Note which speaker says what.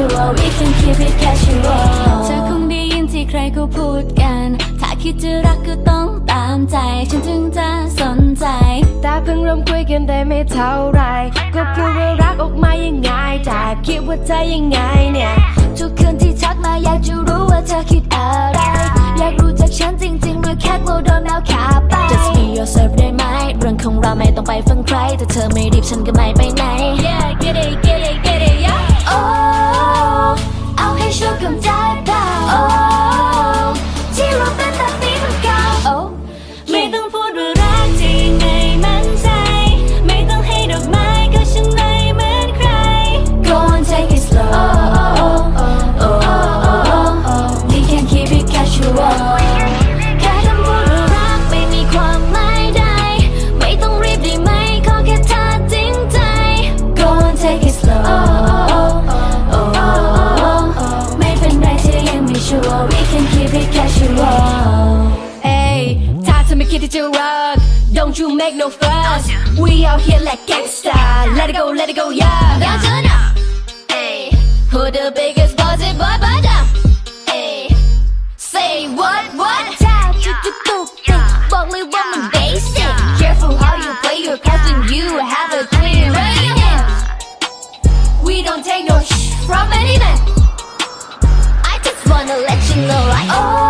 Speaker 1: casual we can keep it casual เธอคงได้ยินที่ใครก็พูดกัน ถ้าคิดจะรักก็ต้องตามใจ ฉันถึงจะสนใจ
Speaker 2: แต่เพิ่งเริ่มคุยกันได้ไม่เท่าไรก็พูดว่ารักออกมายังไงจากคิดว่าเธยังไงเนี่ย
Speaker 1: ทุกคืนที่ทักมาอยากจะรู้ว่าเธอคิดอะไร อยากรู้จากฉันจริงๆหรือแค่กลัวโดนแล้วขาไป Just be yourself ได้ไหมเรื่องของเราไม่ต้องไปฟังใครถ้าเธอไม่รีบฉันก็ไม่ไปไหน Yeah Get it get it
Speaker 2: you make no fuss. We out here like gangsta. Let it go, let it go, yeah.
Speaker 1: 여전아, hey, who the biggest boss in boy, but hey, say what, what? Time to tap tap. We don't take no shh from any man. I just wanna let you know I. Oh.